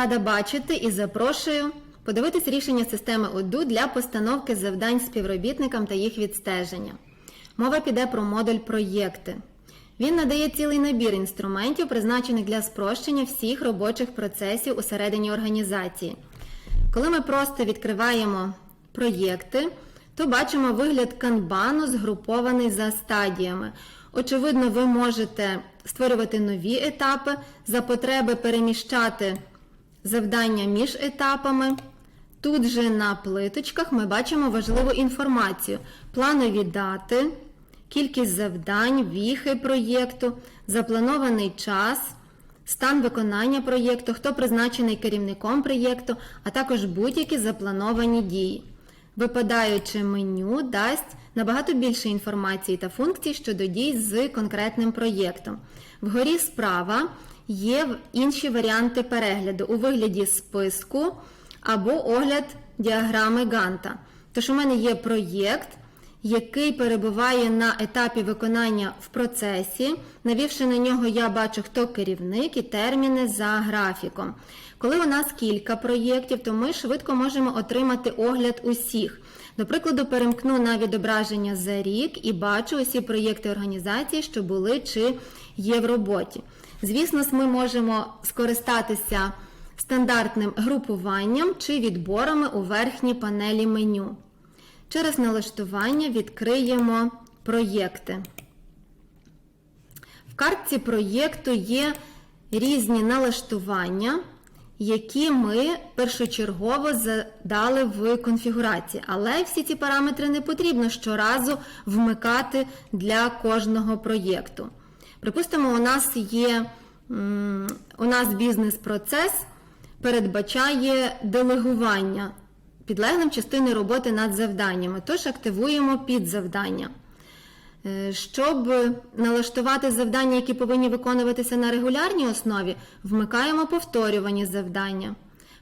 рада бачити і запрошую подивитись рішення системи ОДУ для постановки завдань співробітникам та їх відстеження. Мова піде про модуль проєкти. Він надає цілий набір інструментів, призначених для спрощення всіх робочих процесів усередині організації. Коли ми просто відкриваємо проєкти, то бачимо вигляд канбану, згрупований за стадіями. Очевидно, ви можете створювати нові етапи, за потреби переміщати завдання між етапами. Тут же на плиточках ми бачимо важливу інформацію: планові дати, кількість завдань, віхи проєкту, запланований час, стан виконання проєкту, хто призначений керівником проєкту, а також будь-які заплановані дії. Випадаюче меню дасть набагато більше інформації та функцій щодо дій з конкретним проєктом. Вгорі справа є інші варіанти перегляду у вигляді списку або огляд діаграми Ганта. Тож у мене є проєкт, який перебуває на етапі виконання в процесі. Навівши на нього, я бачу, хто керівник і терміни за графіком. Коли у нас кілька проєктів, то ми швидко можемо отримати огляд усіх. До прикладу, перемкну на відображення за рік і бачу усі проєкти організації, що були чи є в роботі. Звісно, ми можемо скористатися стандартним групуванням чи відборами у верхній панелі меню. Через налаштування відкриємо проєкти. В картці проєкту є різні налаштування, які ми першочергово задали в конфігурації. Але всі ці параметри не потрібно щоразу вмикати для кожного проєкту. Припустимо, у нас є у нас бізнес-процес передбачає делегування підлеглим частини роботи над завданнями, тож активуємо підзавдання. Е, Щоб налаштувати завдання, які повинні виконуватися на регулярній основі, вмикаємо повторювані завдання.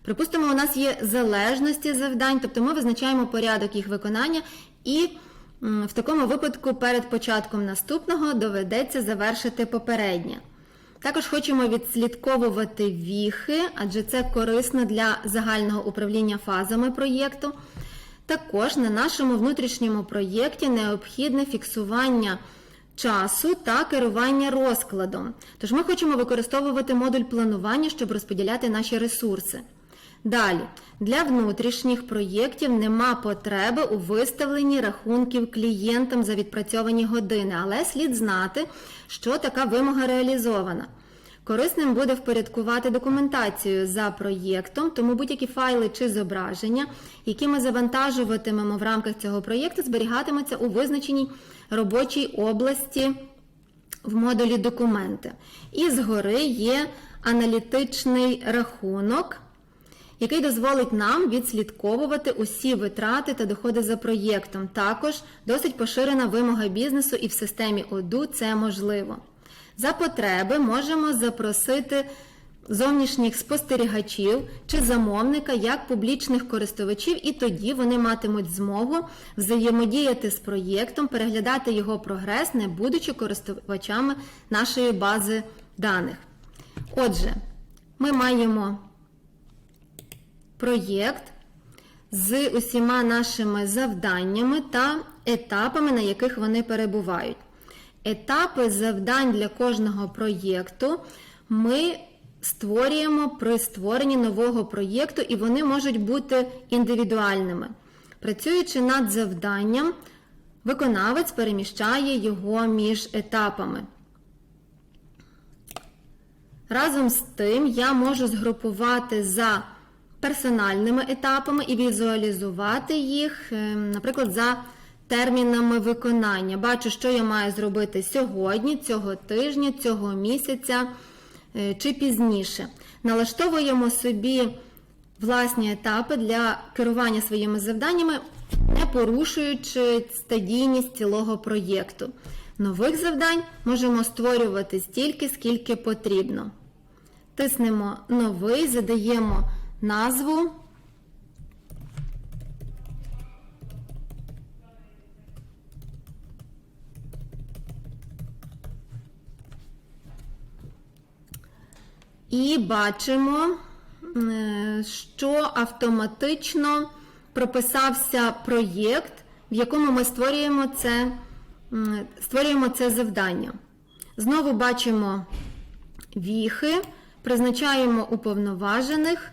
Припустимо, у нас є залежності завдань, тобто ми визначаємо порядок їх виконання, і в такому випадку перед початком наступного доведеться завершити попереднє. Також хочемо відслідковувати віхи, адже це корисно для загального управління фазами проєкту. Також на нашому внутрішньому проєкті необхідне фіксування часу та керування розкладом. Тож ми хочемо використовувати модуль планування, щоб розподіляти наші ресурси. Далі, для внутрішніх проєктів нема потреби у виставленні рахунків клієнтам за відпрацьовані години, але слід знати, що така вимога реалізована. Корисним буде впорядкувати документацію за проєктом, тому будь-які файли чи зображення, які ми завантажуватимемо в рамках цього проєкту, зберігатимуться у визначеній робочій області в модулі документи. І згори є аналітичний рахунок який дозволить нам відслідковувати усі витрати та доходи за проєктом. Також досить поширена вимога бізнесу і в системі ОДУ це можливо. За потреби можемо запросити зовнішніх спостерігачів чи замовника як публічних користувачів, і тоді вони матимуть змогу взаємодіяти з проєктом, переглядати його прогрес, не будучи користувачами нашої бази даних. Отже, ми маємо проєкт з усіма нашими завданнями та етапами, на яких вони перебувають. Етапи завдань для кожного проєкту ми створюємо при створенні нового проєкту, і вони можуть бути індивідуальними. Працюючи над завданням, виконавець переміщає його між етапами. Разом з тим, я можу згрупувати за персональними етапами і візуалізувати їх, е, наприклад, за термінами виконання. Бачу, що я маю зробити сьогодні, цього тижня, цього місяця е, чи пізніше. Налаштовуємо собі власні етапи для керування своїми завданнями, не порушуючи стадійність цілого проєкту. Нових завдань можемо створювати стільки, скільки потрібно. Тиснемо новий, задаємо назву. І бачимо е, що автоматично прописався проєкт, в якому ми створюємо це, створюємо це завдання. Знову бачимо віхи, призначаємо уповноважених,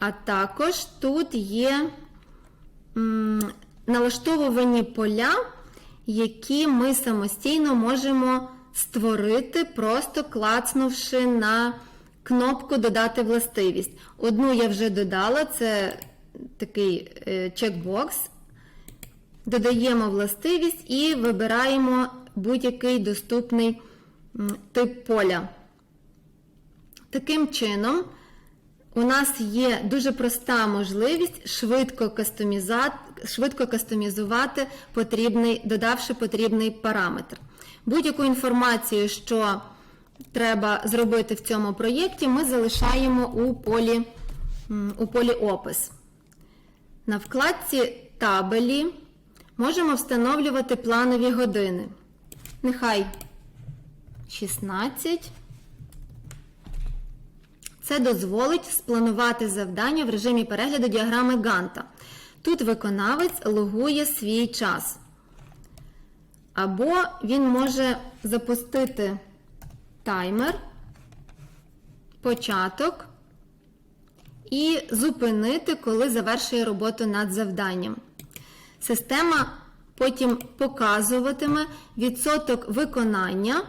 а також тут є м, налаштовувані поля, які ми самостійно можемо створити, просто клацнувши на кнопку Додати властивість. Одну я вже додала, це такий е, чекбокс. Додаємо властивість і вибираємо будь-який доступний тип поля. Таким чином, у нас є дуже проста можливість швидко, швидко кастомізувати потрібний, додавши потрібний параметр. Будь-яку інформацію, що треба зробити в цьому проєкті, ми залишаємо у полі, у полі опис. На вкладці табелі можемо встановлювати планові години. Нехай 16. Це дозволить спланувати завдання в режимі перегляду діаграми Ганта. Тут виконавець логує свій час. Або він може запустити таймер, початок і зупинити, коли завершує роботу над завданням. Система потім показуватиме відсоток виконання.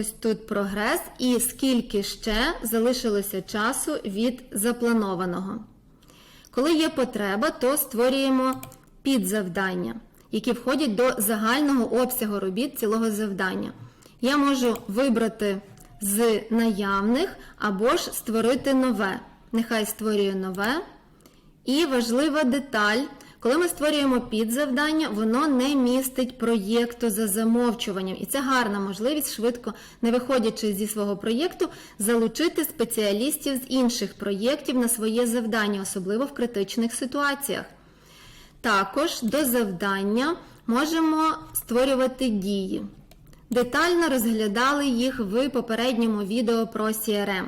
Ось тут прогрес, і скільки ще залишилося часу від запланованого. Коли є потреба, то створюємо підзавдання, які входять до загального обсягу робіт цілого завдання. Я можу вибрати з наявних або ж створити нове. Нехай створюю нове. І важлива деталь. Коли ми створюємо підзавдання, воно не містить проєкту за замовчуванням. І це гарна можливість швидко, не виходячи зі свого проєкту, залучити спеціалістів з інших проєктів на своє завдання, особливо в критичних ситуаціях. Також до завдання можемо створювати дії. Детально розглядали їх в попередньому відео про CRM.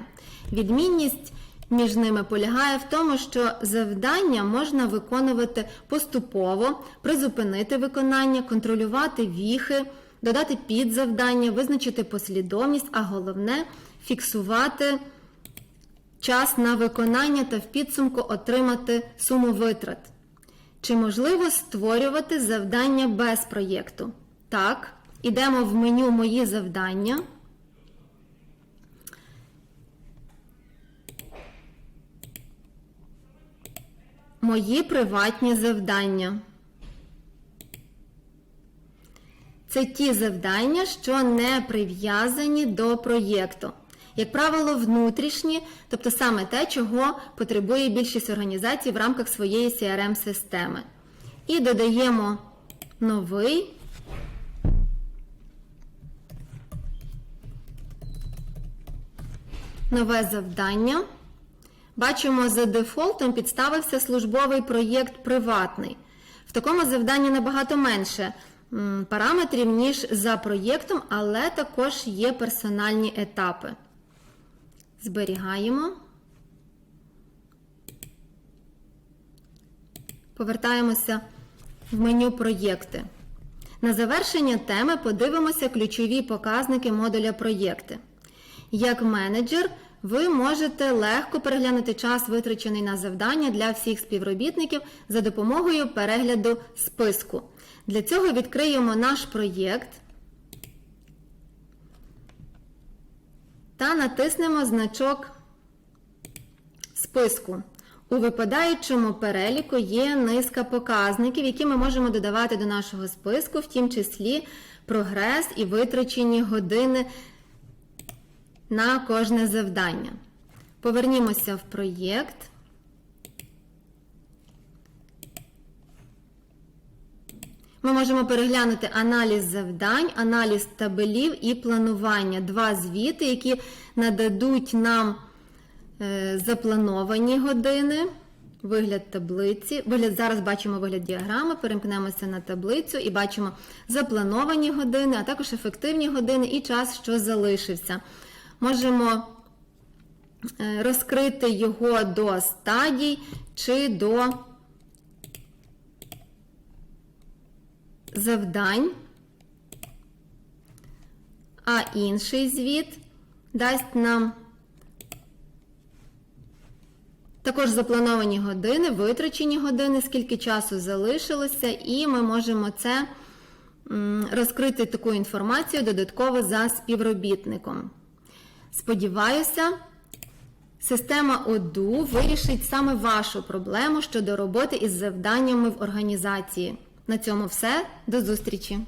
Відмінність між ними полягає в тому, що завдання можна виконувати поступово, призупинити виконання, контролювати віхи, додати підзавдання, визначити послідовність, а головне фіксувати час на виконання та в підсумку отримати суму витрат. Чи можливо створювати завдання без проєкту? Так, ідемо в меню Мої завдання. Мої приватні завдання. Це ті завдання, що не прив'язані до проєкту. Як правило, внутрішні, тобто саме те, чого потребує більшість організацій в рамках своєї CRM-системи. І додаємо новий. Нове завдання. Бачимо, за дефолтом підставився службовий проєкт приватний. В такому завданні набагато менше параметрів, ніж за проєктом, але також є персональні етапи. Зберігаємо. Повертаємося в меню проєкти. На завершення теми подивимося ключові показники модуля проєкти. Як менеджер, ви можете легко переглянути час, витрачений на завдання для всіх співробітників за допомогою перегляду списку. Для цього відкриємо наш проєкт та натиснемо значок списку. У випадаючому переліку є низка показників, які ми можемо додавати до нашого списку, в тім числі прогрес і витрачені години на кожне завдання. Повернімося в проєкт. Ми можемо переглянути аналіз завдань, аналіз табелів і планування. Два звіти, які нададуть нам е, заплановані години, вигляд таблиці. Вигляд, зараз бачимо вигляд діаграми, перемкнемося на таблицю і бачимо заплановані години, а також ефективні години і час, що залишився. Можемо е, розкрити його до стадій чи до завдань. А інший звіт дасть нам також заплановані години, витрачені години, скільки часу залишилося, і ми можемо це розкрити таку інформацію додатково за співробітником. Сподіваюся, система ОДУ вирішить саме вашу проблему щодо роботи із завданнями в організації. На цьому все. До зустрічі!